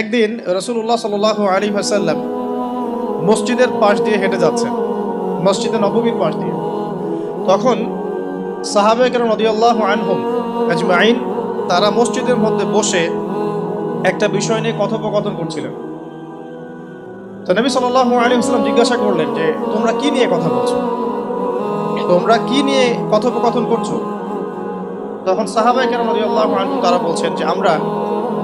একদিন রসুল্লাহ সাল আলী হাসাল্লাম মসজিদের পাশ দিয়ে হেঁটে যাচ্ছেন, মসজিদে নবমীর পাশ দিয়ে। তখন সাহাবেকের নদিয়াল্লাহ আনহুম আজমাইন, তারা মসজিদের মধ্যে বসে একটা বিষয় নিয়ে কথোপকথন করছিলেন। তো নবী সাল্লাহ আলী হাসলাম জিজ্ঞাসা করলেন যে, তোমরা কি নিয়ে কথা বলছো? তোমরা কি নিয়ে কথোপকথন করছ? তখন সাহাবাই কেন নদিয়াল্লাহ আনহুম তারা বলছেন যে, আমরা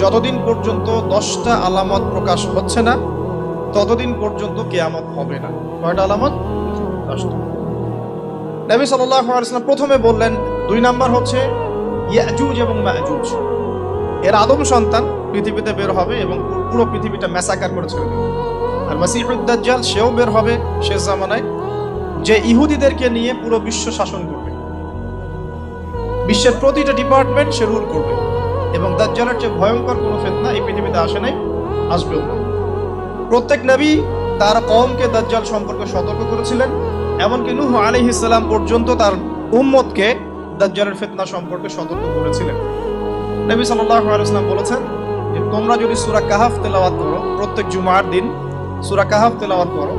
যতদিন পর্যন্ত দশটা আলামত প্রকাশ হচ্ছে না, ততদিন পর্যন্ত কেয়ামত হবে না। কয়টা আলামত? দশটা। নবী সাল্লাম প্রথমে বললেন, দুই নাম্বার হচ্ছে ইয়াজুজ এবং মাজুজ এর আদম সন্তান পৃথিবীতে বের হবে এবং পুরো পৃথিবীটা ম্যাসাকার করে ছেড়ে দেবে। আর মাসিহুদ্দাজ্জাল সেও বের হবে শেষ জামানায়, যে ইহুদিদেরকে নিয়ে পুরো বিশ্ব শাসন করবে। বিশ্বের প্রতিটা ডিপার্টমেন্ট সে রুল করবে। এবং দাজ্জালের যে ভয়ঙ্কর কোনো ফেতনা এই পৃথিবীতে আসে নাই, আসবেও না প্রত্যেক নবী তার কমকে দাজ্জাল সম্পর্কে সতর্ক করেছিলেন, এমনকি নুহ আলাইহিস ইসলাম পর্যন্ত তার উম্মতকে দাজ্জালের ফিতনা সম্পর্কে সতর্ক করেছিলেন নবী ওয়াসাল্লাম বলেছেন যে, তোমরা যদি সুরা কাহাফ তেলাওয়াত করো, প্রত্যেক জুমার দিন সুরা কাহাফ তেলাওয়াত করো,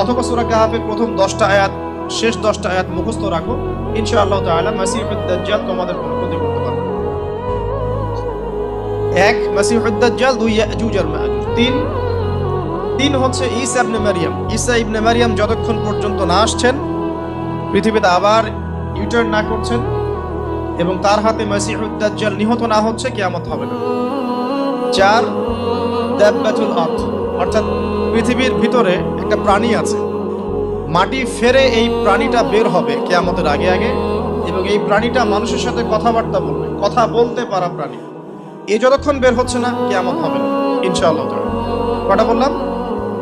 অথবা সুরা কাহাফের প্রথম 10টা আয়াত, শেষ 10টা আয়াত মুখস্থ রাখো, ইনশাআল্লাহ তাআলা মাসিহুদ দাজ্জাল তোমাদের কোনো ক্ষতি করতে পারবে। এক মাসিহুদ দাজ্জাল দুই ইয়াজুজ আর মাজুজ তিন তিন হচ্ছে ঈসা ইবনে মারিয়াম। ঈসা ইবনে মারিয়াম যতক্ষণ পর্যন্ত না আসছেন, পৃথিবীতে আবার ইউটার্ন না করছেন এবং তার হাতে মাসিহুদ দাজ্জাল নিহত না হচ্ছে, কিয়ামত হবে না। চার, দাব্বাতুল আর্থ অর্থাৎ পৃথিবীর ভিতরে একটা প্রাণী আছে। মাটি ফেরে এই প্রাণীটা বের হবে কেয়ামতের আগে আগে এবং এই প্রাণীটা মানুষের সাথে কথাবার্তা বলবে, কথা বলতে পারা প্রাণী। এ যতক্ষণ বের হচ্ছে না, কেয়ামত হবে না। ইনশাআল্লাহ। কটা বললাম?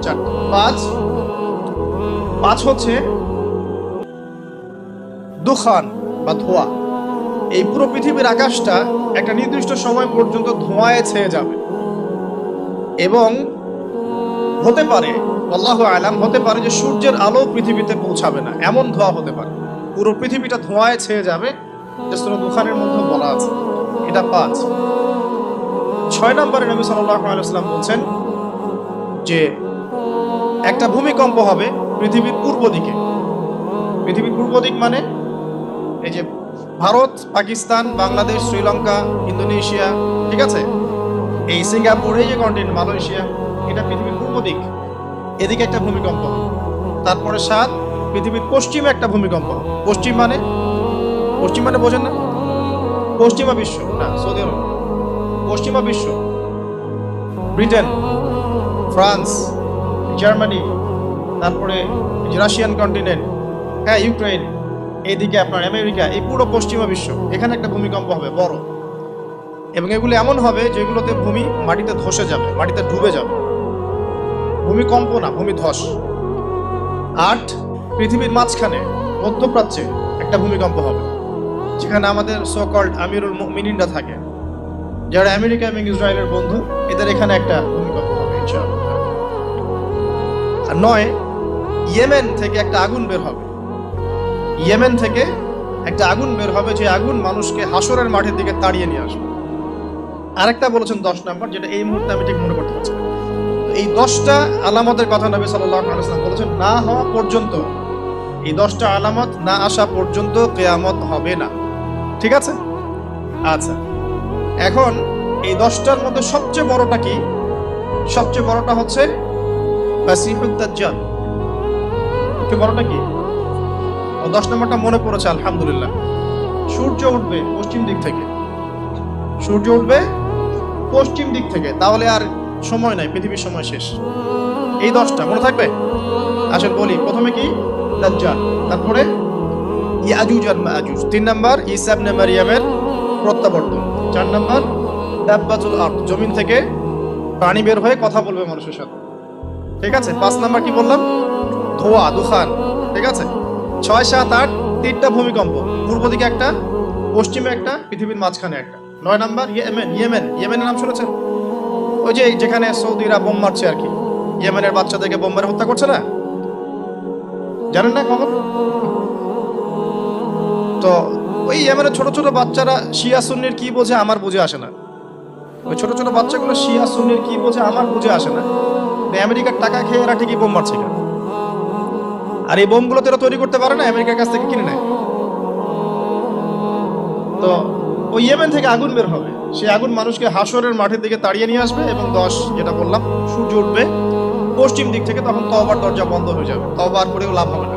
চারটা। পাঁচ। পাঁচ হচ্ছে দুখান বা ধোয়া। এই পুরো পৃথিবীর আকাশটা একটা নির্দিষ্ট সময় পর্যন্ত ধোঁয়ায় ছেয়ে যাবে। এবং হতে পারে, আল্লাহ আলাম, হতে পারে যে সূর্যের আলো পৃথিবীতে পৌঁছাবে না। এমন ধোঁয়া হতে পারে। পুরো পৃথিবীটা ধোঁয়ায় ছেয়ে যাবে যে দুখানের মধ্যে বলা আছে। এটা পাঁচ। ছয় নম্বরে নবী আলাইসাল্লাম বলছেন যে একটা ভূমিকম্প হবে পৃথিবীর পূর্ব দিকে। পৃথিবীর পূর্ব দিক মানে এই যে ভারত, পাকিস্তান, বাংলাদেশ, শ্রীলঙ্কা, ইন্দোনেশিয়া, ঠিক আছে? এই সিঙ্গাপুর, এই যে কন্টিনেন্ট মালয়েশিয়া, এটা পৃথিবীর পূর্ব দিক। এদিকে একটা ভূমিকম্প। তারপরে সাত, পৃথিবীর পশ্চিমে একটা ভূমিকম্প। পশ্চিম মানে? পশ্চিম মানে বোঝেন না। পশ্চিমা বিশ্ব। না, সৌদি আরব। পশ্চিমা বিশ্ব? ব্রিটেন ফ্রান্স জার্মানি তারপরে রাশিয়ান কন্টিনেন্ট হ্যাঁ ইউক্রেন এইদিকে আপনার আমেরিকা এই পুরো পশ্চিমা বিশ্ব। এখানে একটা ভূমিকম্প হবে, বড়। এবং এগুলো এমন হবে যেগুলোতে ভূমি মাটিতে ধসে যাবে, মাটিতে ডুবে যাবে। ভূমিকম্প না, ভূমি ধস। আট, পৃথিবীর মাঝখানে মধ্যপ্রাচ্যে একটা ভূমিকম্প হবে, যেখানে আমাদের সো কল্ড আমিরুল মিনিনরা থাকে। যারা আমেরিকা এবং ইসরায়েলের বন্ধু, এদের এখানে একটা ভূমিকম্প হবে আর নয়, ইয়েমেন থেকে একটা আগুন বের হবে। ইয়েমেন থেকে একটা আগুন বের হবে, যে আগুন মানুষকে হাসরের মাঠের দিকে তাড়িয়ে নিয়ে আসবে। আরেকটা বলেছেন দশ নাম্বার, যেটা এই মুহূর্তে আমি ঠিক মনে করতে পারছি এই দশটা আলামতের কথা নবী আলাইসাল্লাম বলেছেন, না হওয়া পর্যন্ত, এই দশটা আলামত না আসা পর্যন্ত কেয়ামত হবে না। ঠিক আছে? আচ্ছা। এখন এই দশটার মধ্যে সবচেয়ে বড়টা কি? সবচেয়ে বড়টা হচ্ছে সবচেয়ে বড়টা কি? দশ নম্বরটা মনে পড়েছে, আলহামদুলিল্লাহ। সূর্য উঠবে পশ্চিম দিক থেকে। সূর্য উঠবে পশ্চিম দিক থেকে। তাহলে আর সময় নাই, পৃথিবীর সময় শেষ। এই দশটা, মনে থাকবে? আসেন বলি, প্রথমে কি? দাজ্জাল। তারপরে ইয়াজুজ আর মাজুজ তিন নাম্বার, ঈসা ইবনে মারিয়ামের প্রত্যাবর্তন। চার নাম্বার দাব্বাতুল আরদ, জমিন থেকে প্রাণী বের হয়ে কথা বলবে মানুষের সাথে। ঠিক আছে? পাঁচ নাম্বার কি বললাম? ধোয়া, দুখান। ঠিক আছে? ছয়, সাত, আট, তিনটা ভূমিকম্প। পূর্ব দিকে একটা, পশ্চিমে একটা, পৃথিবীর মাঝখানে একটা। নয় নাম্বার, ইয়েমেন ইয়েমেন। ইয়েমেনের নাম শুনেছেন? ওই যে, যেখানে সৌদিরা বোম মারছে আর কি। ইয়েমেনের বাচ্চাদেরকে বোম মেরে হত্যা করছে না? জানেন না খবর তো ওই ইয়েমেনের ছোট ছোট বাচ্চারা শিয়া সুন্নির কি বোঝে আমার বুঝে আসে না। ওই ছোট ছোট বাচ্চাগুলো শিয়া সুন্নির কি বোঝে আমার বুঝে আসে না। আমেরিকার টাকা খেয়ে এরা ঠিকই বোম মারছে আর এই বোমগুলো তো এরা তৈরি করতে পারে না, আমেরিকার কাছ থেকে কিনে নেয়। তো ওই ইয়েমেন থেকে আগুন বের হবে। সেই আগুন মানুষকে হাসরের মাঠের দিকে তাড়িয়ে নিয়ে আসবে এবং দশ, যেটা বললাম, সূর্য উঠবে পশ্চিম দিক থেকে, তখন তবার দরজা বন্ধ হয়ে যাবে। তবার করেও লাভ হবে না।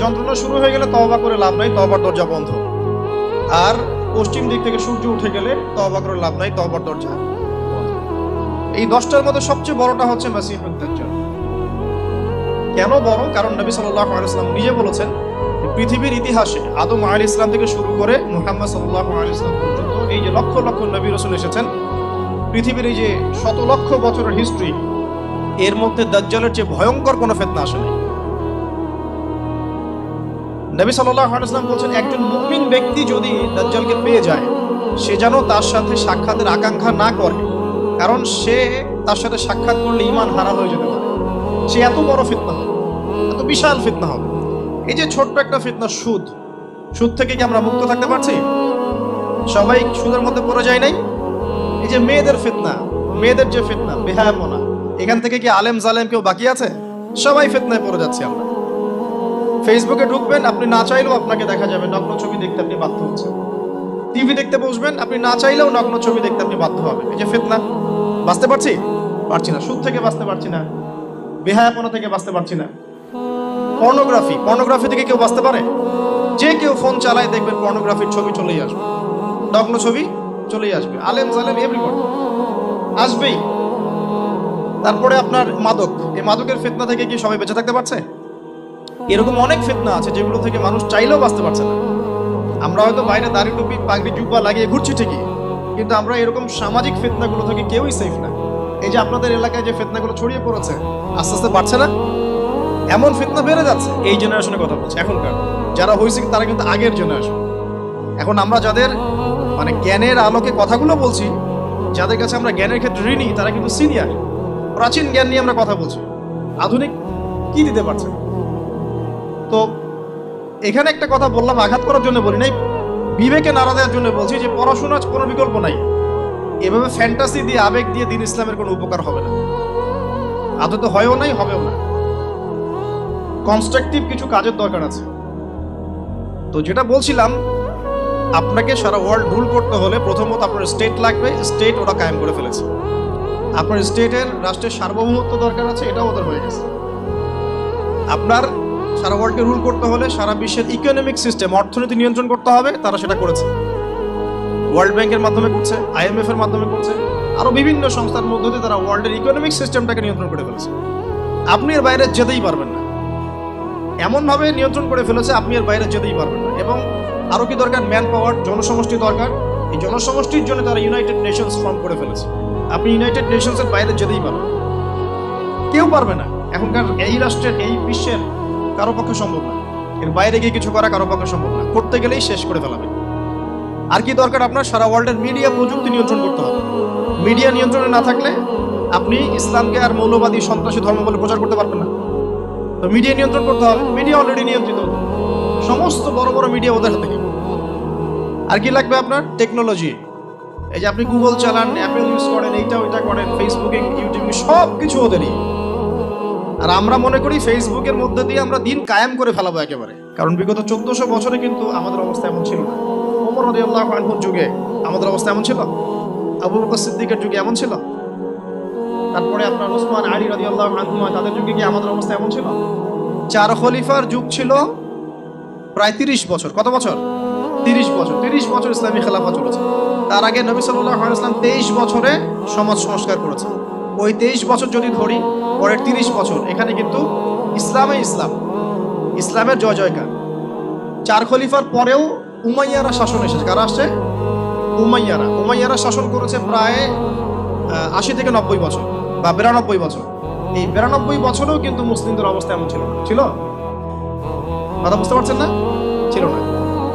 যন্ত্রণা শুরু হয়ে গেলে তওবা করে লাভ নাই, তওবার দরজা বন্ধ। আর পশ্চিম দিক থেকে সূর্য উঠে গেলে তওবা করে লাভ নাই, তওবার দরজা এই দশটার মধ্যে সবচেয়ে বড়টা হচ্ছে মাসিহুদ দাজ্জাল। কেন বড়? কারণ নবী ওয়াসাল্লাম নিজে বলেছেন পৃথিবীর ইতিহাসে আদম আলাইহিস ইসলাম থেকে শুরু করে মুহাম্মদ সাল্লাল্লাহু আলাইহি ইসলাম পর্যন্ত এই যে লক্ষ লক্ষ নবী রাসূল এসেছেন, পৃথিবীর এই যে শত লক্ষ বছরের হিস্ট্রি এর মধ্যে দাজ্জালের চেয়ে ভয়ঙ্কর কোনো ফেতনা আসে নাই। নবী ওয়াসাল্লাম বলছেন, একজন মুমিন ব্যক্তি যদি দাজ্জালকে পেয়ে যায়, সে যেন তার সাথে সাক্ষাতের আকাঙ্ক্ষা না করে, কারণ সে তার সাথে সাক্ষাৎ করলে ইমান হারা হয়ে যেতে পারে। সে এত বড় ফিতনা হবে, এত বিশাল ফিতনা হবে। এই যে ছোট্ট একটা ফিতনা, সুদ সুদ থেকে কি আমরা মুক্ত থাকতে পারছি? সবাই সুদের মধ্যে পড়ে যায় নাই? এই যে মেয়েদের ফিতনা, মেয়েদের যে ফিতনা, বেহায়াপনা, এখান থেকে কি আলেম জালেম কেউ বাকি আছে? সবাই ফিতনায় পড়ে যাচ্ছে আমরা। ফেসবুকে ঢুকবেন, আপনি না চাইলেও আপনাকে দেখা যাবে। নগ্ন ছবি দেখতে আপনি বাধ্য হচ্ছেন। টিভি দেখতে বসবেন, আপনি না চাইলেও নগ্ন ছবি দেখতে আপনি বাধ্য হবেন। এই যে ফেতনা, বাঁচতে পারছি? পারছি না। সুদ থেকে বাঁচতে পারছি না। বেহায়াপনা থেকে বাঁচতে পারছি না। পর্নোগ্রাফি পর্নোগ্রাফি থেকে কেউ বাঁচতে পারে? যে কেউ ফোন চালায় দেখবেন পর্নোগ্রাফির ছবি চলেই আসবে। নগ্ন ছবি চলেই আসবে। আলেম জালেম এভরিবডি আসবেই। তারপরে আপনার মাদক। এই মাদকের ফেতনা থেকে কি সবাই বেঁচে থাকতে পারছে? এরকম অনেক ফিতনা আছে যেগুলো থেকে মানুষ চাইলেও বাঁচতে পারছে না। আমরা হয়তো বাইরে দাড়ি টুপি, পাগড়ি জুব্বা লাগিয়ে ঘুরছি ঠিকই, কিন্তু আমরা এরকম সামাজিক ফিতনাগুলো থেকে কেউই সেফ না। এই যে আপনাদের এলাকায় যে ফিতনাগুলো ছড়িয়ে পড়েছে, আস্তে আস্তে বাড়ছে না? এমন ফিতনা বেড়ে যাচ্ছে। এই জেনারেশনের কথা বলছি, এখনকার। যারা হয়েছে তারা কিন্তু আগের জেনারেশন এখন আমরা যাদের মানে জ্ঞানের আলোকে কথাগুলো বলছি, যাদের কাছে আমরা জ্ঞানের ক্ষেত্রে ঋণী, তারা কিন্তু সিনিয়র প্রাচীন জ্ঞান নিয়ে আমরা কথা বলছি। আধুনিক কি দিতে পারছে? তো এখানে একটা কথা বললাম, আঘাত করার জন্য বলি নাই, বিবেকে নাড়া দেওয়ার জন্য বলছি যে পড়াশোনার কোনো বিকল্প নাই। এভাবে ফ্যান্টাসি দিয়ে, আবেগ দিয়ে দিন ইসলামের কোনো উপকার হবে না। আদত হয়ও নাই, হবেও না। কনস্ট্রাকটিভ কিছু কাজের দরকার আছে। তো যেটা বলছিলাম, আপনাকে সারা ওয়ার্ল্ড রুল করতে হলে প্রথমত আপনার স্টেট লাগবে স্টেট ওরা কায়েম করে ফেলেছে। আপনার স্টেটের রাষ্ট্রের সার্বভৌমত্ব দরকার আছে, এটাও ওদের হয়ে গেছে। আপনার সারা ওয়ার্ল্ডকে রুল করতে হলে সারা বিশ্বের ইকোনমিক সিস্টেম অর্থনীতি নিয়ন্ত্রণ করতে হবে, তারা সেটা করেছে। ওয়ার্ল্ড ব্যাংকের মাধ্যমে করছে আইএমএফ এর মাধ্যমে করছে, আরও বিভিন্ন সংস্থার মধ্য দিয়ে তারা ওয়ার্ল্ডের ইকোনমিক সিস্টেমটাকে নিয়ন্ত্রণ করে ফেলেছে। আপনি এর বাইরে যেতেই পারবেন না। এমনভাবে নিয়ন্ত্রণ করে ফেলেছে, আপনি এর বাইরে যেতেই পারবেন না। এবং আরও কি দরকার? ম্যান পাওয়ার জনসমষ্টি দরকার। এই জনসমষ্টির জন্য তারা ইউনাইটেড নেশনস ফর্ম করে ফেলেছে। আপনি ইউনাইটেড নেশনসের বাইরে যেতেই পারবেন কেউ পারবে না। এখনকার এই রাষ্ট্রের, এই বিশ্বের কারও পক্ষে সম্ভব না। এর বাইরে গিয়ে কিছু করা কারও পক্ষে সম্ভব না। করতে গেলেই শেষ করে ফেলাবে। আর কি দরকার আপনার? সারা ওয়ার্ল্ডের মিডিয়া প্রযুক্তি নিয়ন্ত্রণ করতে হবে। মিডিয়া নিয়ন্ত্রণে না থাকলে আপনি ইসলামকে আর মৌলবাদী, সন্ত্রাসী ধর্ম বলে প্রচার করতে পারবেন না। তো মিডিয়া নিয়ন্ত্রণ করতে হবে। মিডিয়া অলরেডি নিয়ন্ত্রিত। সমস্ত বড় বড় মিডিয়া ওদের হাতে আর কি লাগবে আপনার? টেকনোলজি এই যে আপনি গুগল চালান অ্যাপেল ইউজ করেন, এইটা ওইটা করেন ফেসবুকে ইউটিউবে সব কিছু ওদেরই। আর আমরা মনে করি ফেসবুকের মধ্যে দিয়ে আমরা দিন কায়েম করে ফেলাবো একেবারে। কারণ বিগত চোদ্দশো বছরে কিন্তু আমাদের অবস্থা এমন ছিল না। ওমর যুগে আমাদের অবস্থা এমন ছিল? আবু সিদ্দিকের যুগে এমন ছিল? তারপরে আপনার ওসমান আলী রাদিয়াল্লাহু আনহুমা তাদের যুগে কি আমাদের অবস্থা এমন ছিল? চার খলিফার যুগ ছিল প্রায় তিরিশ বছর। কত বছর? তিরিশ বছর। তিরিশ বছর ইসলামী খেলাফা চলেছে। তার আগে নবী সাল্লাহ ইসলাম তেইশ বছরে সমাজ সংস্কার করেছে। ওই তেইশ বছর যদি ধরি, পরের তিরিশ বছর, এখানে কিন্তু ইসলামে ইসলাম। ইসলামের জয় জয়কার। চার খলিফার পরেও উমাইয়ারা শাসন এসেছে। কারা আসছে? উমাইয়ারা। উমাইয়ারা শাসন করেছে প্রায় আশি থেকে নব্বই বছর বা বিরানব্বই বছর। এই বিরানব্বই বছরেও কিন্তু মুসলিমদের অবস্থা এমন ছিল না। ছিল? কথা বুঝতে পারছেন না? ছিল না।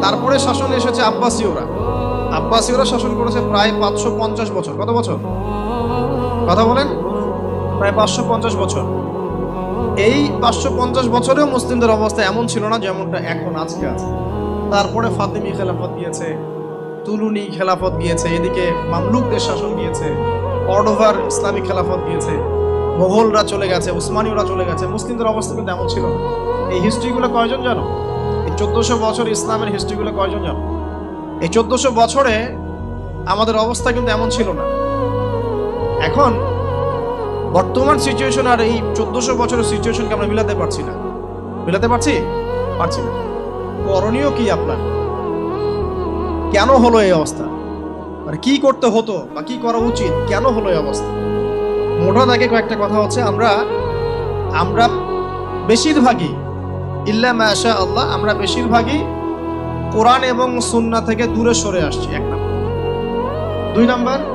তারপরে শাসন এসেছে আব্বাসীয়রা। আব্বাসীয়রা শাসন করেছে প্রায় পাঁচশো পঞ্চাশ বছর। কত বছর? কথা বলেন। প্রায় পাঁচশো পঞ্চাশ বছর। এই পাঁচশো পঞ্চাশ বছরেও মুসলিমদের অবস্থা এমন ছিল না যেমনটা এখন আজকে আছে। তারপরে ফাতেমি খেলাফত গিয়েছে, তুলুনি খেলাফত গিয়েছে, এদিকে মামলুকদের শাসন গিয়েছে, অর্ডোভার ইসলামিক খেলাফত গিয়েছে, মোগলরা চলে গেছে, উসমানীয়রা চলে গেছে। মুসলিমদের অবস্থা কিন্তু এমন ছিল এই হিস্ট্রিগুলো কয়জন জানো? এই চোদ্দশো বছর ইসলামের হিস্ট্রিগুলো কয়জন জানো? এই চোদ্দশো বছরে আমাদের অবস্থা কিন্তু এমন ছিল না। এখন বর্তমান সিচুয়েশন আর এই চোদ্দশো বছরের সিচুয়েশনকে আমরা মিলাতে পারছি না। মিলাতে পারছি? পারছি না। করণীয় কি আপনার? কেন হলো এই অবস্থা? মানে কি করতে হতো বা কি করা উচিত? কেন হলো এই অবস্থা? মোটা দাগে কয়েকটা কথা হচ্ছে, আমরা আমরা বেশিরভাগই, ইল্লা মাশা আল্লাহ আমরা বেশিরভাগই কোরআন এবং সুন্না থেকে দূরে সরে আসছি, এক নম্বর। দুই নম্বর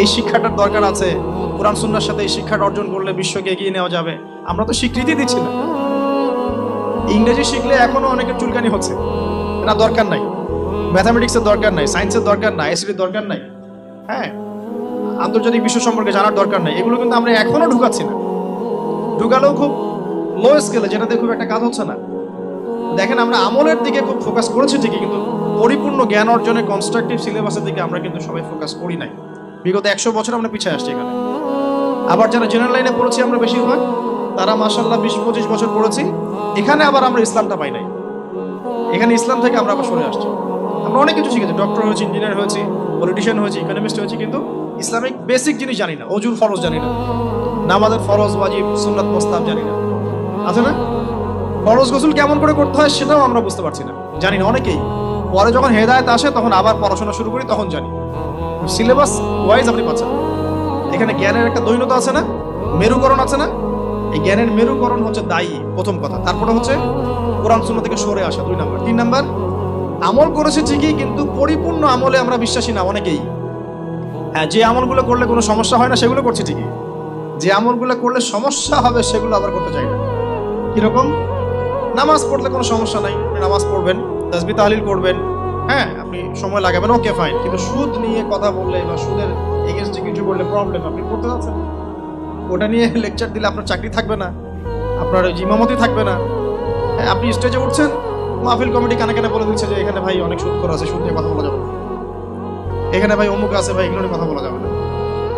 এই শিক্ষাটার দরকার আছে। কোরআন সুন্নার সাথে এই শিক্ষাটা অর্জন করলে বিশ্বকে এগিয়ে নেওয়া যাবে। আমরা তো স্বীকৃতি দিচ্ছি না। ইংরেজি শিখলে এখনও অনেকের চুলকানি হচ্ছে। না, দরকার নাই। ম্যাথামেটিক্সের দরকার নাই সায়েন্সের দরকার নাই আইসিটির দরকার নাই। হ্যাঁ আন্তর্জাতিক বিশ্ব সম্পর্কে জানার দরকার নাই। এগুলো কিন্তু আমরা এখনও ঢুকাচ্ছি না। ঢুকালেও খুব লো স্কেলে যেটাতে খুব একটা কাজ হচ্ছে না। দেখেন, আমরা আমলের দিকে খুব ফোকাস করেছি ঠিকই, কিন্তু পরিপূর্ণ জ্ঞান অর্জনে কনস্ট্রাকটিভ সিলেবাসের দিকে আমরা কিন্তু সবাই ফোকাস করি নাই। বিগত একশো বছর আমরা পিছিয়ে আসছি এখানে। আবার যারা জেনারেল লাইনে পড়েছি আমরা বেশিরভাগ, তারা মাসাল্লাহ বিশ, পঁচিশ বছর পড়েছি। এখানে আবার আমরা ইসলামটা পাই নাই। এখানে ইসলাম থেকে আমরা আবার সরে আসছি। আমরা অনেক কিছু শিখেছি ডক্টর হয়েছি ইঞ্জিনিয়ার হয়েছি পলিটিশিয়ান হয়েছি ইকোনমিস্ট হয়েছি, কিন্তু ইসলামিক বেসিক জিনিস জানি না, অজুর ফরজ জানি না। নামাজের ফরজ, ওয়াজিব, সুন্নাত মোস্তাব জানি না। আছে না? ফরজ গোসল কেমন করে করতে হয় সেটাও আমরা বুঝতে পারছি না। জানি না, অনেকেই। পরে যখন হেদায়ত আসে, তখন আবার পড়াশোনা শুরু করি, তখন জানি। সিলেবাস ওয়াইজ আপনি পাচ্ছেন। এখানে জ্ঞানের একটা দৈনতা আছে না? মেরুকরণ আছে না? এই জ্ঞানের মেরুকরণ হচ্ছে দায়ী, প্রথম কথা। তারপরে হচ্ছে কোরআন শূন্য থেকে সরে আসা, দুই নাম্বার। তিন নাম্বার, আমল করেছে ঠিকই, কিন্তু পরিপূর্ণ আমলে আমরা বিশ্বাসী না, অনেকেই। হ্যাঁ যে আমলগুলো করলে কোনো সমস্যা হয় না, সেগুলো করছি ঠিকই। যে আমলগুলো করলে সমস্যা হবে, সেগুলো আবার করতে চাই না। কীরকম? নামাজ পড়লে কোনো সমস্যা নাই নামাজ পড়বেন তাসবি তাহলিল করবেন। আপনি সময় লাগাবেন ওকে ফাইন কিন্তু সুদ নিয়ে কথা বললে বা সুদের এগেনস্টে কিছু করলে প্রবলেম আপনি করতে যাচ্ছেন। ওটা নিয়ে লেকচার দিলে আপনার চাকরি থাকবে না, আপনার জিমামতি থাকবে না। হ্যাঁ আপনি স্টেজে উঠছেন, মাহফিল কমিটি কানে কানে বলে দিচ্ছে যে, এখানে ভাই অনেক সুদ করা আছে, সুদ নিয়ে কথা বলা যাবে না। এখানে ভাই অমুক আছে ভাই, এগুলো নিয়ে কথা বলা যাবে না।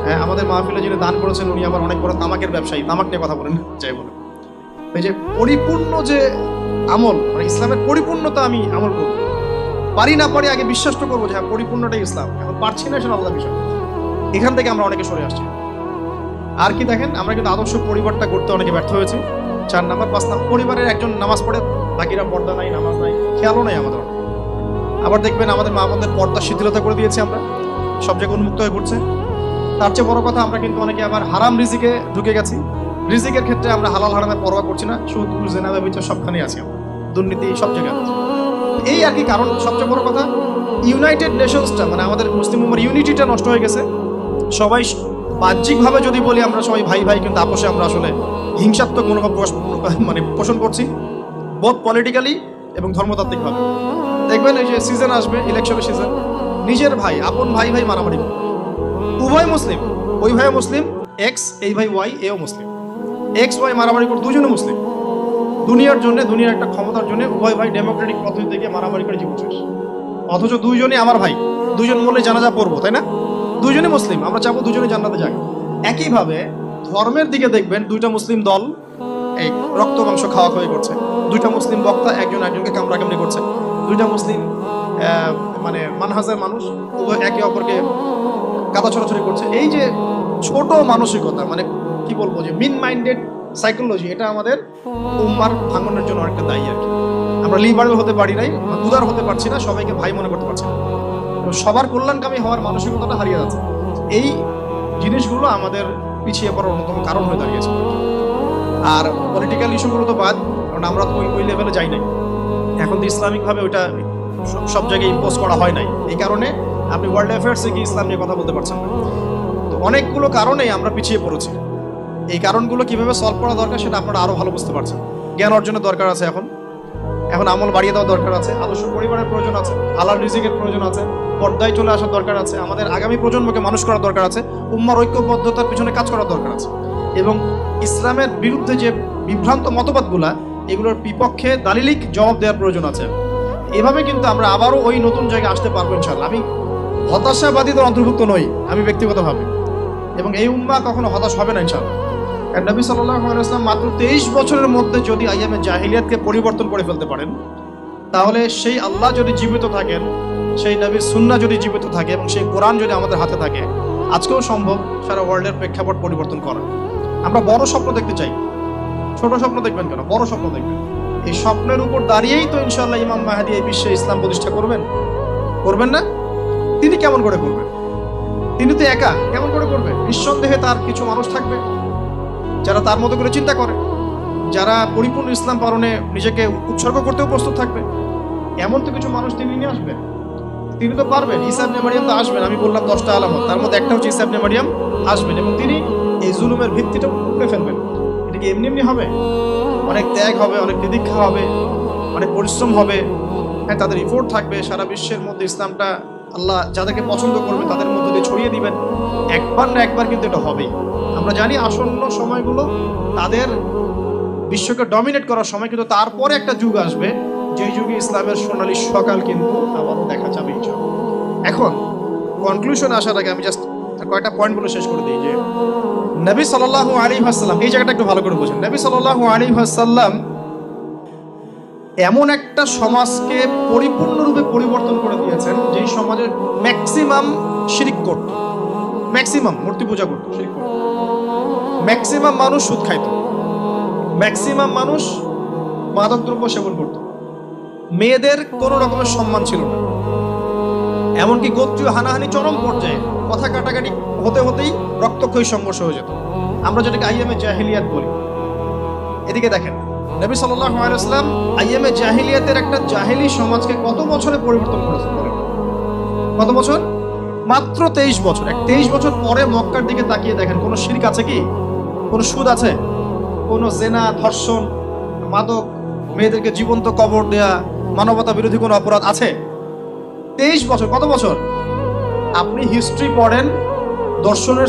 হ্যাঁ আমাদের মাহফিলে যিনি দান করেছেন, উনি আবার অনেক বড় তামাকের ব্যবসায়ী, তামাক নিয়ে কথা বলেন, যাই বলে এই যে পরিপূর্ণ যে আমল মানে ইসলামের পরিপূর্ণতা আমি আমল করব। পারি না পারি আগে বিশ্বাস তো করব যে হ্যাঁ পরিপূর্ণটাই ইসলাম। এখন পারছি না সেটা আলাদা বিষয়। এখান থেকে আমরা অনেকে সরে আসছি। আর কি দেখেন, আমরা কিন্তু আদর্শ পরিবারটা করতে অনেকে ব্যর্থ হয়েছি। চার নাম্বার, পাঁচ নাম্বার, পরিবারের একজন নামাজ পড়ে, বাকিরা পর্দা নাই, নামাজ নাই, খেয়ালও নাই আমাদের আবার দেখবেন আমাদের মা বোনদের পর্দা শিথিলতা করে দিয়েছি আমরা। সব জায়গায় উন্মুক্ত হয়ে পড়ছে তার চেয়ে বড় কথা, আমরা কিন্তু অনেকে আবার হারাম রিজিকে ঢুকে গেছি। রিজিকের ক্ষেত্রে আমরা হালাল হারামে পরোয়া করছি না। সুদ জেনাবে বিচার সবখানেই আছি আমরা। দুর্নীতি সব জায়গায়। এই আর কি কারণ, সবচেয়ে বড় কথা ইউনাইটেড নেশনসটা মানে আমাদের মুসলিম উম্মার ইউনিটিটা নষ্ট হয়ে গেছে। সবাই বাহ্যিকভাবে যদি বলি আমরা সবাই ভাই ভাই, কিন্তু আপোষে আমরা আসলে হিংসাত্মক মনোভাব মানে পোষণ করছি বোধ পলিটিক্যালি এবং ধর্মতাত্ত্বিকভাবে। দেখবেন এই যে সিজন আসবে ইলেকশনের সিজন নিজের ভাই, আপন ভাই ভাই মারামারি। উভয় মুসলিম, ওই ভাই মুসলিম এক্স এই ভাই ওয়াই এও মুসলিম। এক্স ওয়াই মারামারি করে দুজনে মুসলিম। দুনিয়ার জন্য, দুনিয়ার একটা ক্ষমতার জন্য উভয় ভাই ডেমোক্রেটিক পদ্ধতি থেকে মারামারি করে জীবন শেষ অথচ দুইজনই আমার ভাই দুজন মূল্যে জানাজা পড়ব, তাই না? দুজনই মুসলিম, আমরা চাবো দুজনে জান্নাতে যাক। একইভাবে ধর্মের দিকে দেখবেন, দুইটা মুসলিম দল এই রক্ত, মাংস খাওয়া খাওয়াই করছে। দুইটা মুসলিম বক্তা একজন একজনকে কামড়া কামড়ি করছে। দুইটা মুসলিম মানে মানহাজার মানুষ একে অপরকে কাদা ছড়াছড়ি করছে। এই যে ছোট মানসিকতা মানে কি বলব যে মিন মাইন্ডেড সাইকোলজি এটা আমাদের উম্মার ভাঙনের জন্য অনেকটা দায়ী আর কি। আমরা লিবারেল হতে পারি নাই উদার হতে পারছি না, সবাইকে ভাই মনে করতে পারছি না। সবার কল্যাণকামী হওয়ার মানসিকতাটা হারিয়ে যাচ্ছে। এই জিনিসগুলো আমাদের পিছিয়ে পড়ার অন্যতম কারণ হয়ে দাঁড়িয়েছে। আর পলিটিক্যাল ইস্যুগুলো তো বাদ, কারণ আমরা তো ওই লেভেলে যাই নাই। এখন তো ইসলামিকভাবে ওইটা সব- জায়গায় ইম্পোজ করা হয় নাই। এই কারণে আপনি ওয়ার্ল্ড অ্যাফেয়ার্সে কি ইসলাম নিয়ে কথা বলতে পারছেন না। তো অনেকগুলো কারণেই আমরা পিছিয়ে পড়েছি। এই কারণগুলো কীভাবে সলভ করা দরকার সেটা আপনারা আরও ভালো বুঝতে পারছেন। জ্ঞান অর্জনের দরকার আছে এখন। এখন আমল বাড়িয়ে দেওয়া দরকার আছে। আদর্শ পরিবারের প্রয়োজন আছে। হালাল রিজিকের প্রয়োজন আছে। পর্দায় চলে আসার দরকার আছে। আমাদের আগামী প্রজন্মকে মানুষ করার দরকার আছে। উম্মার ঐক্যবদ্ধতার পিছনে কাজ করার দরকার আছে। এবং ইসলামের বিরুদ্ধে যে বিভ্রান্ত মতবাদগুলা, এগুলোর বিপক্ষে দালিলিক জবাব দেওয়ার প্রয়োজন আছে। এভাবে কিন্তু আমরা আবারও ওই নতুন জায়গায় আসতে পারব ইনশাল্লাহ আমি হতাশাবাদীদের অন্তর্ভুক্ত নই, আমি ব্যক্তিগতভাবে। এবং এই উম্মা কখনো হতাশ হবে না ইনশাল্লাহ নবী আলাইসলাম মাত্র তেইশ বছরের মধ্যে যদি আইয়ামে জাহিলিয়াতকে পরিবর্তন করে ফেলতে পারেন, তাহলে সেই আল্লাহ যদি জীবিত থাকেন, সেই নবীর সুন্না যদি জীবিত থাকে এবং সেই কোরআন যদি আমাদের হাতে থাকে, আজকেও সম্ভব সারা ওয়ার্ল্ডের প্রেক্ষাপট পরিবর্তন করা। আমরা বড় স্বপ্ন দেখতে চাই। ছোট স্বপ্ন দেখবেন কেন? বড় স্বপ্ন দেখবেন। এই স্বপ্নের উপর দাঁড়িয়েই তো ইনশাল্লাহ ইমাম মাহাদি এই বিশ্বে ইসলাম প্রতিষ্ঠা করবেন। করবেন না? তিনি কেমন করে করবেন? তিনি তো একা, কেমন করে করবে নিঃসন্দেহে তার কিছু মানুষ থাকবে। যারা তার মতো করে চিন্তা করে, যারা পরিপূর্ণ ইসলাম পালনে নিজেকে উৎসর্গ করতেও প্রস্তুত থাকবে। এমন তো কিছু মানুষ তিনি নিয়ে আসবেন। তিনি তো পারবেন ইসাব মারিয়াম তো আসবেন। আমি বললাম দশটা আলামত। তার মধ্যে একটা হচ্ছে ইসাব মারিয়াম আসবেন এবং তিনি এই জুলুমের ভিত্তিটা উপড়ে ফেলবেন। এটা কি এমনি এমনি হবে? অনেক ত্যাগ হবে, অনেক দিদীক্ষা হবে, অনেক পরিশ্রম হবে। হ্যাঁ তাদের রিপোর্ট থাকবে। সারা বিশ্বের মধ্যে ইসলামটা আল্লাহ যাদেরকে পছন্দ করবে তাদের মধ্যে দিয়ে ছড়িয়ে দিবেন। একবার না একবার কিন্তু এটা হবেই। আমরা জানি আসন্ন সময়গুলো তাদের বিশ্বকে ডমিনেট করার সময় কিন্তু তারপরে একটা যুগ আসবে। যে যুগে ইসলামের সোনালী সকাল কিন্তু আবারও দেখা যাবে। এখন কনক্লুশন আসার আগে আমি জাস্ট কয়েকটা পয়েন্ট বলে শেষ করে দিই যে, নবী সাল্লাল্লাহু আলাইহি ওয়াসাল্লাম, এই জায়গাটা একটু ভালো করে বুঝেন। নবী সাল্লাল্লাহু আলাইহি ওয়াসাল্লাম এমন একটা সমাজকে পরিপূর্ণরূপে পরিবর্তন করে দিয়েছেন যেই সমাজের ম্যাক্সিমাম শিরিক করত। ম্যাক্সিমাম মূর্তি পূজা করত, শিরিক করত। ম্যাক্সিমাম মানুষ সুদ খাইত। ম্যাক্সিমাম মানুষ মাদকদ্রব্য সেবন করত। মেয়েদের কোনো রকমের সম্মান ছিল না। এমনকি গোত্রীয় হানাহানি চরম পর্যায়ে কথা কাটাকাটি হতে হতেই রক্তক্ষয়ী সংঘর্ষ হয়ে যেত। আমরা যেটাকে আইএমএ জাহিলিয়াত বলি। এদিকে দেখেন নবী সাল্লাল্লাহু আলাইহি ওয়াসাল্লাম আইএমএ জাহিলিয়াতের একটা জাহিলি সমাজকে কত বছরে পরিবর্তন বলেন? কত বছর? মাত্র তেইশ বছর। এক তেইশ বছর পরে মক্কার দিকে তাকিয়ে দেখেন, কোনো শিরক আছে কি? কোনো সুদ আছে? কোনো জেনা, ধর্ষণ মাদক, মেয়েদেরকে জীবন্ত কবর দেয়া, মানবতা বিরোধী কোনো অপরাধ আছে? তেইশ বছর, কত বছর? আপনি হিস্ট্রি পড়েন, দর্শনের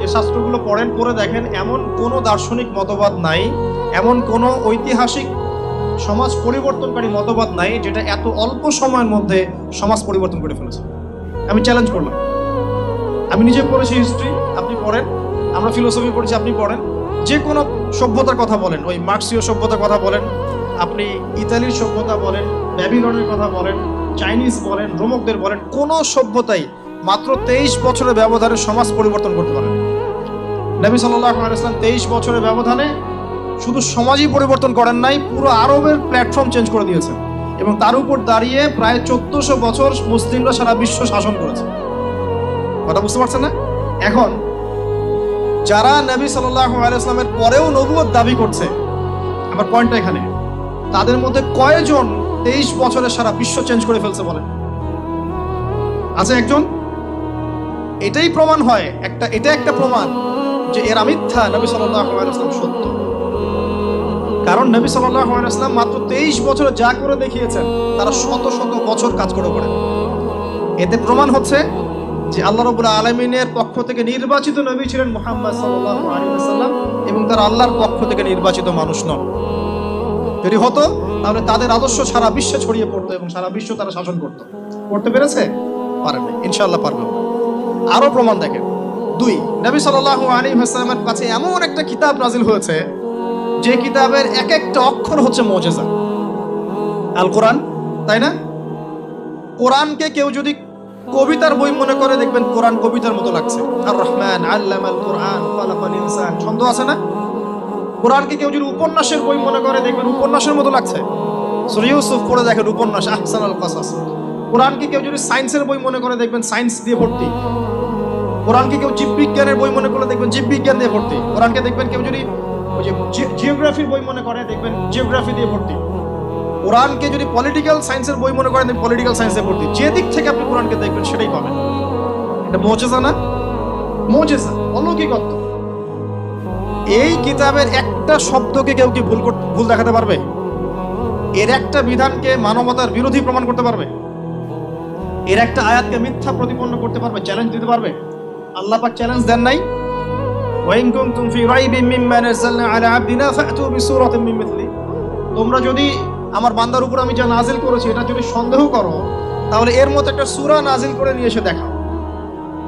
যে শাস্ত্রগুলো পড়েন, পড়ে দেখেন, এমন কোনো দার্শনিক মতবাদ নাই, এমন কোনো ঐতিহাসিক সমাজ পরিবর্তনকারী মতবাদ নাই, যেটা এত অল্প সময়ের মধ্যে সমাজ পরিবর্তন করে ফেলেছে। আমি চ্যালেঞ্জ করলাম। আমি নিজে পড়েছি হিস্ট্রি আপনি পড়েন, আমরা ফিলোসফি পড়েছি, আপনি পড়েন। যে কোনো সভ্যতার কথা বলেন, ওই মার্ক্সীয় সভ্যতার কথা বলেন, আপনি ইতালির সভ্যতা বলেন, ব্যাবিলনের কথা বলেন, চাইনিজ বলেন, রোমকদের বলেন, কোনো সভ্যতাই মাত্র তেইশ বছরের ব্যবধানে সমাজ পরিবর্তন করতে পারেন। নবী সাল্লাহ তেইশ বছরের ব্যবধানে শুধু সমাজই পরিবর্তন করেন নাই, পুরো আরবের প্ল্যাটফর্ম চেঞ্জ করে দিয়েছেন। এবং তার উপর দাঁড়িয়ে প্রায় চোদ্দশো বছর মুসলিমরা সারা বিশ্ব শাসন করেছে। কথা বুঝতে পারছেন না? এখন, যারা নবী সাল্লাহ আলাইসলামের পরেও নবুয়ত দাবি করছে, আমার পয়েন্টটা এখানে। তাদের মধ্যে কয়জন তেইশ বছরে সারা বিশ্ব চেঞ্জ করে ফেলছে বলেন? আছে একজন? এটাই প্রমাণ হয়, একটা, এটা একটা প্রমাণ। যে এরা মিথ্যা, নবী সাল্লাম সত্য। কারণ নবী সাল্লাম মাত্র তেইশ বছরে যা করে দেখিয়েছেন, তারা শত শত বছর কাজ করে করে এতে প্রমাণ হচ্ছে যে আল্লাহ রবুল্লাহ আলমিনের পক্ষ থেকে নির্বাচিত নবী ছিলেন মোহাম্মদ সাল্লাম এবং তারা আল্লাহর পক্ষ থেকে নির্বাচিত মানুষ নন। যদি হতো, তাহলে তাদের আদর্শ সারা বিশ্বে ছড়িয়ে পড়তো এবং সারা বিশ্ব তারা শাসন করতো। করতে পেরেছে? পারেনি ইনশাল্লাহ পারবে। আরও প্রমাণ দেখেন। দুই। নবী সাল্লাহ আলী হাসলামের কাছে এমন একটা কিতাব নাজিল হয়েছে, যে কিতাবের এক একটা অক্ষর হচ্ছে মজেজা। আল কোরআন তাই না? কোরআনকে কেউ যদি কবিতার বই মনে করে, দেখবেন কোরআন কবিতার মতো লাগছে। আর রহমান আল্লাম আল কোরআন ফালাফাল ইনসান, ছন্দ আছে না? কোরআনকে কেউ যদি উপন্যাসের বই মনে করে, দেখবেন উপন্যাসের মতো লাগছে। সূরা ইউসুফ পড়ে দেখেন উপন্যাস আহসান আল কাসাস কোরআনকে কেউ যদি সায়েন্সের বই মনে করে, দেখবেন সায়েন্স দিয়ে ভর্তি। কোরআনকে কেউ জীববিজ্ঞানের বই মনে করে দেখবেন জীববিজ্ঞান দিয়ে ভর্তি। কোরআনকে দেখবেন কেউ যদি ওই যে জিওগ্রাফির বই মনে করে, দেখবেন জিওগ্রাফি দিয়ে ভর্তি। কোরআনকে যদি পলিটিক্যাল সায়েন্সের বই মনে করেন পলিটিক্যাল সায়েন্সে ভর্তি। যে দিক থেকে আপনি কোরআনকে দেখবেন, সেটাই পাবেন। এটা মোজেজা না? মোজেজা, অলৌকিকত্ব। এই কিতাবের একটা শব্দকে কেউ কি ভুল ভুল দেখাতে পারবে? এর একটা বিধানকে মানবতার বিরোধী প্রমাণ করতে পারবে? এর একটা আয়াতকে মিথ্যা প্রতিপন্ন করতে পারবে? চ্যালেঞ্জ দিতে পারবে? আল্লাহ চ্যালেঞ্জ দেন নাই। ওয়াইন কুনতুম ফি রাইবিন মিম্মা নাযালনা আলা আবদিনা ফাতু বিসূরাতিন মিন তোমরা যদি আমার বান্দার উপর আমি যা নাজিল করেছি, এটা যদি সন্দেহ করো, তাহলে এর মতো একটা সূরা নাজিল করে নিয়ে এসে দেখাও।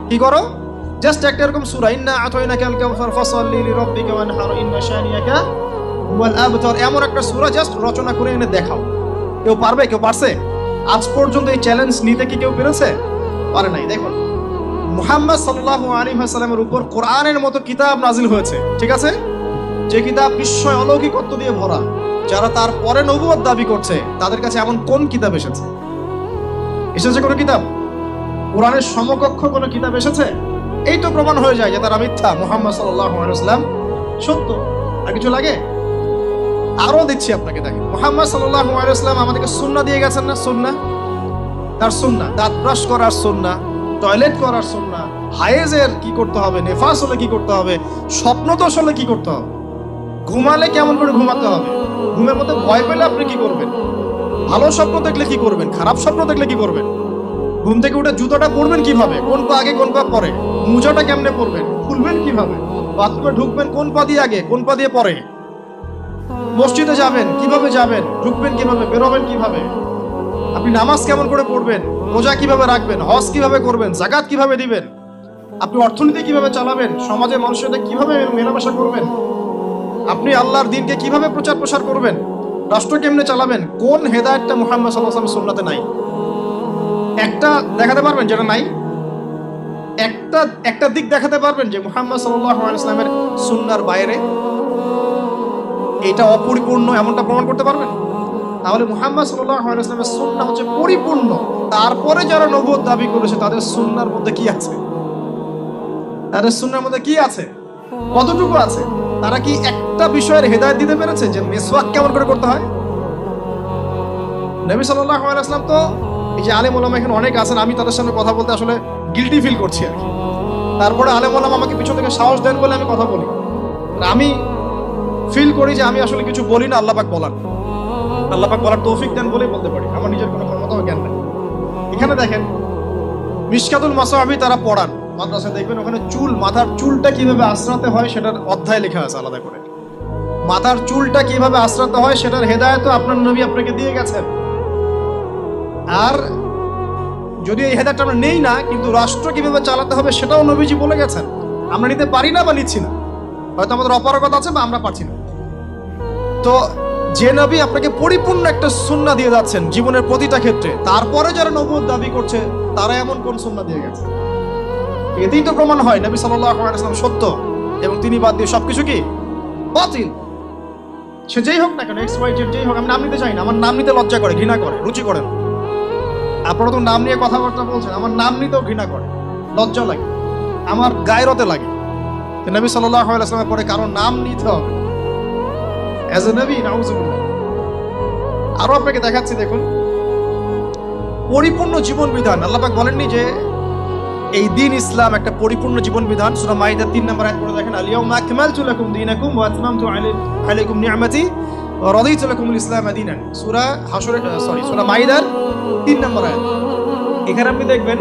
কি করো? জাস্ট একটা এরকম সূরা, ইন্না আতাইনাকা আল কাউসার ফাসাল্লি লিরাব্বিকা ওয়ানহার, ইন্না শানিয়াকা ওয়াল আবতার। এমন একটা সূরা জাস্ট রচনা করে এনে দেখাও। কেউ পারবে? কেউ পারছে? আজ পর্যন্ত এই চ্যালেঞ্জ নিতে কি কেউ পেরেছে? পারে নাই। দেখুন। মুহাম্মদ সাল্লাল্লাহু আলাইহি ওয়াসাল্লামের উপর কোরআনের মতো কিতাব নাজিল হয়েছে, ঠিক আছে? যে কিতাব বিস্ময় অলৌকিকত্ব দিয়ে ভরা, যারা তার পরে নবুয়ত দাবি করছে, তাদের কাছে এমন কোন কিতাব এসেছে? এসেছে কোনো কিতাব? কোরআনের সমকক্ষ কোনো কিতাব এসেছে? এই তো প্রমাণ হয়ে যায় যে তারা মিথ্যা, মুহাম্মদ ওয়াসাল্লাম সত্য। আর কিছু লাগে? আরও দিচ্ছি আপনাকে, দেখেন। মুহাম্মদ ওয়াসাল্লাম আমাদেরকে সুন্নাহ দিয়ে গেছেন না? সুন্নাহ? তার সুন্নাহ, দাঁত ব্রাশ করার সুন্নাহ। টয়লেট করার সুন্নাহ হায়েজের কি করতে হবে? নেফাস হলে কি করতে হবে? স্বপ্ন দোষ হলে কি করতে হবে? ঘুমালে কেমন করে ঘুমাতে হবে? ঘুমের মধ্যে ভয় পেলে আপনি কি করবেন? ভালো স্বপ্ন দেখলে কি করবেন? খারাপ স্বপ্ন দেখলে কি করবেন? ঘুম থেকে উঠে জুতোটা পরবেন কীভাবে? কোন পা আগে, কোন পা পরে? মোজাটা কেমনে পরবেন? খুলবেন কীভাবে? বাথরুমে ঢুকবেন কোন পা দিয়ে আগে, কোন পা দিয়ে পরে? মসজিদে যাবেন, কীভাবে যাবেন? ঢুকবেন কীভাবে? বেরোবেন কীভাবে? আপনি নামাজ কেমন করে পড়বেন? রোজা কীভাবে রাখবেন? হজ কীভাবে করবেন? জাকাত কীভাবে দিবেন? আপনি অর্থনীতি কীভাবে চালাবেন? সমাজে মানুষের সাথে কীভাবে মেলামেশা করবেন? আপনি আল্লাহর দিনকে কীভাবে প্রচার প্রসার করবেন? রাষ্ট্র কেমনে চালাবেন? কোন হেদায়তটা মুহাম্মদ সাল্লাহ সাল্লাম সুন্নাতে নাই? একটা দেখাতে পারবেন যেটা নাই? একটা একটা দিক দেখাতে পারবেন যে মুহাম্মদ সাল্লাহ সুন্নার বাইরে? এটা অপরিপূর্ণ এমনটা প্রমাণ করতে পারবেন? তাহলে মুহাম্মদ সাল্লাহ ইসলামের সুন্না হচ্ছে পরিপূর্ণ। তারপরে যারা নবুয়ত দাবি করেছে, তাদের সুন্নার মধ্যে কি আছে? তাদের সুন্নার মধ্যে কি আছে? কতটুকু আছে? তারা কি একটা বিষয়ের হেদায়ত দিতে পেরেছে যে মেসওয়াক কেমন করে করতে হয়? নবী সাল্লাহ আলাইসলাম তো এই যে আলেম ওলামা এখানে অনেক আছেন, আমি তাদের সামনে কথা বলতে আসলে গিলটি ফিল করছি আর তারপরে আলেম ওলামা আমাকে পিছন থেকে সাহস দেন বলে আমি কথা বলি। আমি ফিল করি যে আমি আসলে কিছু বলি না আল্লাপাক বলার। আল্লাপাক বলার তৌফিক দেন বলেই বলতে পারি। আমার নিজের কোনো ক্ষমতা জ্ঞান নেই। এখানে দেখেন মিসকাতুল মাসাহাবি তারা পড়ান। মাদ্রাসায় দেখবেন ওখানে চুল, মাথার চুলটা কীভাবে আশ্রাতে হয় সেটার অধ্যায় লেখা আছে আলাদা করে। মাথার চুলটা কীভাবে আশ্রাতে হয় সেটার হেদায়ত আপনার নবী আপনাকে দিয়ে গেছেন। আর যদি এই হেদায়তটা আমরা নেই না, কিন্তু রাষ্ট্র কীভাবে চালাতে হবে সেটাও নবীজি বলে গেছেন। আমরা নিতে পারি না বা নিচ্ছি না। হয়তো আমাদের অপারগতা আছে বা আমরা পারছি না। তো যে নবী আপনাকে পরিপূর্ণ একটা সুন্না দিয়ে যাচ্ছেন জীবনের প্রতিটা ক্ষেত্রে, তারপরে যারা নবুয়ত দাবি করছে, তারা এমন কোন সুন্না দিয়ে গেছে? এতেই তো প্রমাণ হয়, নবী সাল্লাম সত্য, এবং তিনি বাদ দিয়ে সবকিছু কি? বাতিল। সে যেই হোক না কেন এক্স ওয়াই জেড যেই হোক, আমি নাম নিতে চাই না, আমার নাম নিতে লজ্জা করে, ঘৃণা করে, রুচি করে না। আপনারা তো নাম নিয়ে কথাবার্তা বলছেন, আমার নাম নিতেও ঘৃণা করে, লজ্জা লাগে, আমার গায়রতে লাগে। নবী সাল্লাহ আলাইসলামের পরে কারও নাম নিতে হবে অ্যাজ এ নবী নাউজুবিল্লাহ আরও আপনাকে দেখাচ্ছি, দেখুন। পরিপূর্ণ জীবন বিধান। আল্লাপাক বলেননি যে, এই দিন ইসলাম একটা পরিপূর্ণ জীবন বিধান। সূরা মাইদার 3 নম্বর আয়াত পড়ে দেখেন আলিয়াউমা আকমালতু লাকুম দীনাকুম ওয়া আতমামতু আলাই- আলাইকুম নি'মাতি ওয়া রাদিতু লাকুমুল ইসলাম দীনান। সূরা হাসর সরি সূরা মাইদার 3 নম্বর আয়াত। এখানে আপনি দেখবেন